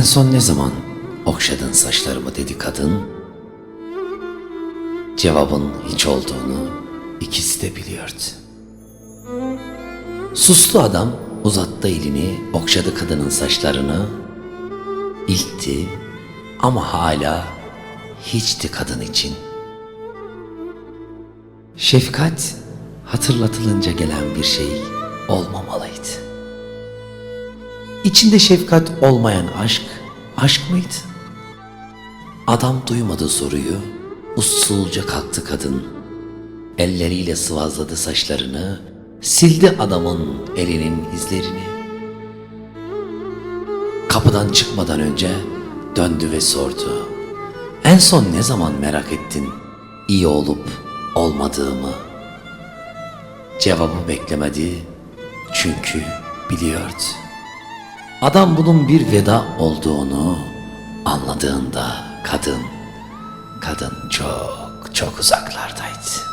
En son ne zaman okşadın saçlarımı dedi kadın. Cevabın hiç olduğunu ikisi de biliyordu. Sustu adam uzattı elini okşadı kadının saçlarını. İlkti ama hala hiçti kadın için. Şefkat hatırlatılınca gelen bir şey olmamalıydı. İçinde şefkat olmayan aşk, aşk mıydı? Adam duymadı soruyu, usulca kalktı kadın. Elleriyle sıvazladı saçlarını, sildi adamın elinin izlerini. Kapıdan çıkmadan önce döndü ve sordu. En son ne zaman merak ettin iyi olup olmadığımı? Cevabı beklemedi çünkü biliyordu. Adam bunun bir veda olduğunu anladığında kadın, kadın çok çok uzaklardaydı.